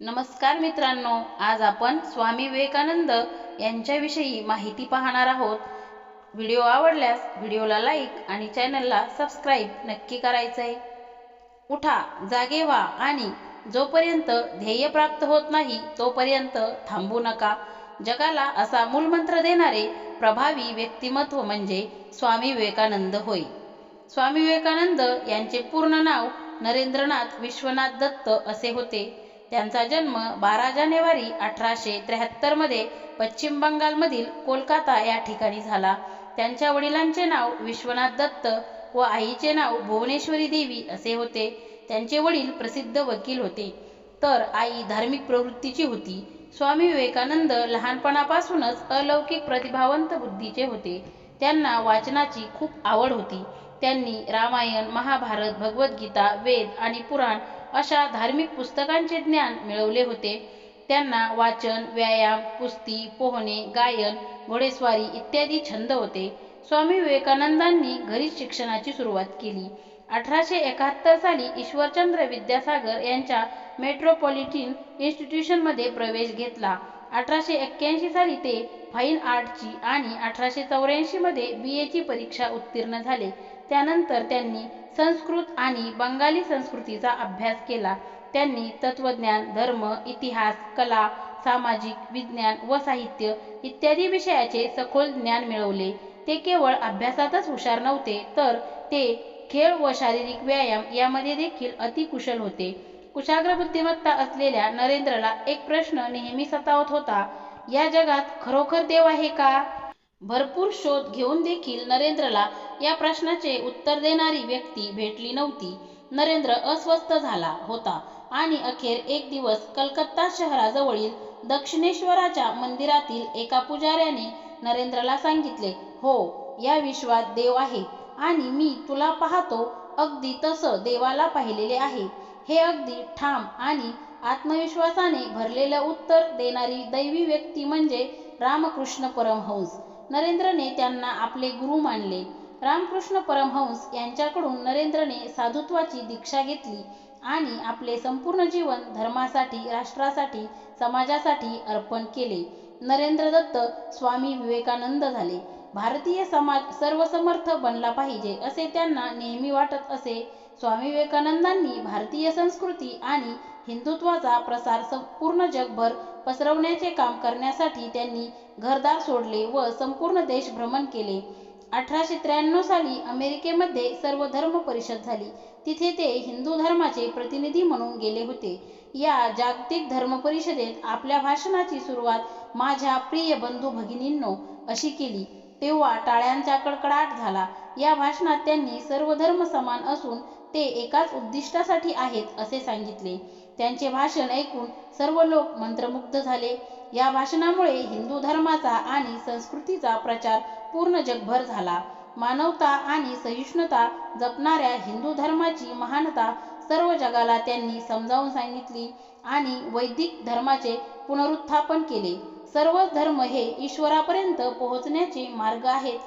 नमस्कार मित्रांनो आज आपण स्वामी विवेकानंद यांच्याविषयी माहिती पाहणार आहोत. व्हिडिओ आवडल्यास व्हिडिओला लाईक आणि चॅनलला सबस्क्राईब नक्की करायचं आहे उठा जागे व्हा आणि जोपर्यंत ध्येय प्राप्त होत नाही तोपर्यंत थांबू नका. जगाला असा मूलमंत्र देणारे प्रभावी व्यक्तिमत्व म्हणजे स्वामी विवेकानंद होय. स्वामी विवेकानंद यांचे पूर्ण नाव नरेंद्रनाथ विश्वनाथ दत्त असे होते. त्यांचा जन्म बारा जानेवारी अठराशे त्र्याहत्तरमध्ये पश्चिम बंगालमधील कोलकाता या ठिकाणी झाला. त्यांच्या वडिलांचे नाव विश्वनाथ दत्त व आईचे नाव भुवनेश्वरी देवी असे होते. त्यांचे वडील प्रसिद्ध वकील होते. तर आई धार्मिक प्रवृत्तीची होती. स्वामी विवेकानंद लहानपणापासूनच अलौकिक प्रतिभावंत बुद्धीचे होते. त्यांना वाचनाची खूप आवड होती. त्यांनी रामायण महाभारत भगवद्गीता वेद आणि पुराण अशा धार्मिक पुस्तकांचे ज्ञान मिळवले होते. त्यांना वाचन व्यायाम कुस्ती पोहणे गायन घोडेस्वारी इत्यादी छंद होते. स्वामी विवेकानंदांनी घरीच शिक्षणाची सुरुवात केली. अठराशे एकाहत्तर साली ईश्वरचंद्र विद्यासागर यांच्या मेट्रोपॉलिटन इन्स्टिट्यूशनमध्ये प्रवेश घेतला. अठराशे एक्क्याऐंशी साली ते फाईन आर्टची आणि अठराशे चौऱ्याऐंशीमध्ये बी एची परीक्षा उत्तीर्ण झाले. त्यानंतर त्यांनी संस्कृत आणि बंगाली संस्कृतीचा अभ्यास केला. त्यांनी तत्वज्ञान धर्म इतिहास कला सामाजिक विज्ञान व साहित्य इत्यादी विषयाचे सखोल ज्ञान मिळवले. ते केवळ अभ्यासातच हुशार नव्हते तर ते खेळ व शारीरिक व्यायाम यामध्ये देखील अतिकुशल होते. कुशाग्र बुद्धिमत्ता असलेल्या नरेंद्रला एक प्रश्न नेहमी सतावत होता या जगात खरोखर देव आहे का? भरपूर शोध घेऊन देखील नरेंद्रला या प्रश्नाचे उत्तर देणारी व्यक्ती भेटली नव्हती. नरेंद्र अस्वस्थ झाला होता आणि अखेर एक दिवस कलकत्ता शहराजवळील दक्षिणेश्वराच्या मंदिरातील एका पुजाऱ्याने नरेंद्रला सांगितले हो या विश्वात देव आहे आणि मी तुला पाहतो. अगदी तसं देवाला पाहिलेले आहे. हे अगदी ठाम आणि आत्मविश्वासाने भरलेलं उत्तर देणारी दैवी व्यक्ती म्हणजे रामकृष्ण परमहंस. नरेंद्रने त्यांना आपले गुरु मानले. रामकृष्ण परमहंस यांच्याकडून नरेंद्रने साधुत्वाची दीक्षा घेतली आणि आपले संपूर्ण जीवन धर्मासाठी राष्ट्रासाठी समाजासाठी अर्पण केले. नरेंद्र दत्त स्वामी विवेकानंद झाले. भारतीय समाज सर्वसमर्थ बनला पाहिजे असे त्यांना नेहमी वाटत असे स्वामी विवेकानंदांनी भारतीय संस्कृती आणि हिंदुत्वाचा प्रसार संपूर्ण जगभर पसरवण्याचे काम करण्यासाठी त्यांनी घरदार सोडले व संपूर्ण देश भ्रमण केले. अठराशे त्र्याण्णव साली अमेरिकेमध्ये सर्व धर्म परिषद झाली. तिथे ते हिंदू धर्माचे प्रतिनिधी म्हणून गेले होते. या जागतिक धर्म परिषदेत आपल्या भाषणाची सुरुवात माझ्या प्रिय बंधू भगिनींनो अशी केली. तेव्हा टाळ्यांचा कडकडाट झाला. या भाषणात त्यांनी सर्व धर्म समान असून ते एकाच उद्दिष्टासाठी आहेत असे सांगितले. त्यांचे भाषण ऐकून सर्व लोक मंत्रमुग्ध झाले. या भाषणामुळे हिंदू धर्माचा आणि संस्कृतीचा प्रचार पूर्ण जगभर झाला. मानवता आणि सहिष्णुता जपणाऱ्या हिंदू धर्माची महानता सर्व जगाला त्यांनी समजावून सांगितली आणि वैदिक धर्माचे पुनरुत्थापन केले. सर्व धर्म हे ईश्वरापर्यंत पोहोचण्याचे मार्ग आहेत.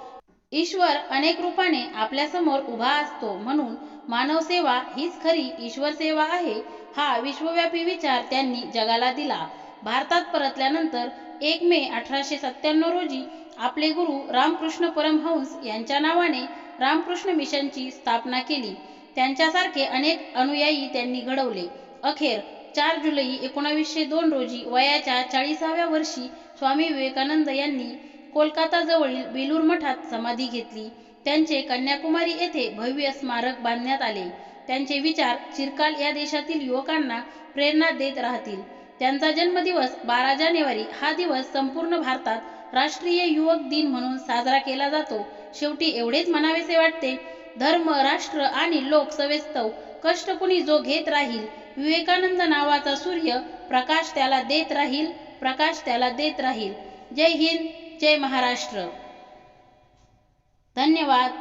ईश्वर अनेक रूपाने आपल्यासमोर उभा असतो म्हणून मानवसेवा हीच खरी ईश्वर सेवा आहे हा विश्वव्यापी विचार त्यांनी जगाला दिला. भारतात परतल्यानंतर एक मे अठराशे सत्त्याण्णव रोजी आपले गुरु रामकृष्ण परमहंस यांच्या नावाने रामकृष्ण मिशनची स्थापना केली. त्यांच्यासारखे अनेक अनुयायी त्यांनी घडवले. अखेर चार जुलै एकोणावीसशे दोन रोजी वयाच्या चाळीसाव्या वर्षी स्वामी विवेकानंद यांनी कोलकाता जवळील बेलूर मठात समाधी घेतली. त्यांचे कन्याकुमारी येथे भव्य स्मारक बांधण्यात आले. त्यांचे विचार चिरकाल या देशातील युवकांना प्रेरणा देत राहतील. त्यांचा जन्मदिवस बारा जानेवारी हा दिवस संपूर्ण भारतात राष्ट्रीय युवक दिन म्हणून साजरा केला जातो. शेवटी एवढेच म्हणावेसे वाटते. धर्म राष्ट्र आणि लोक सवेस्तव. कष्ट कुणी जो घेत राहील विवेकानंद नावाचा सूर्य प्रकाश त्याला देत राहील प्रकाश त्याला देत राहील. जय हिंद जय महाराष्ट्र. धन्यवाद.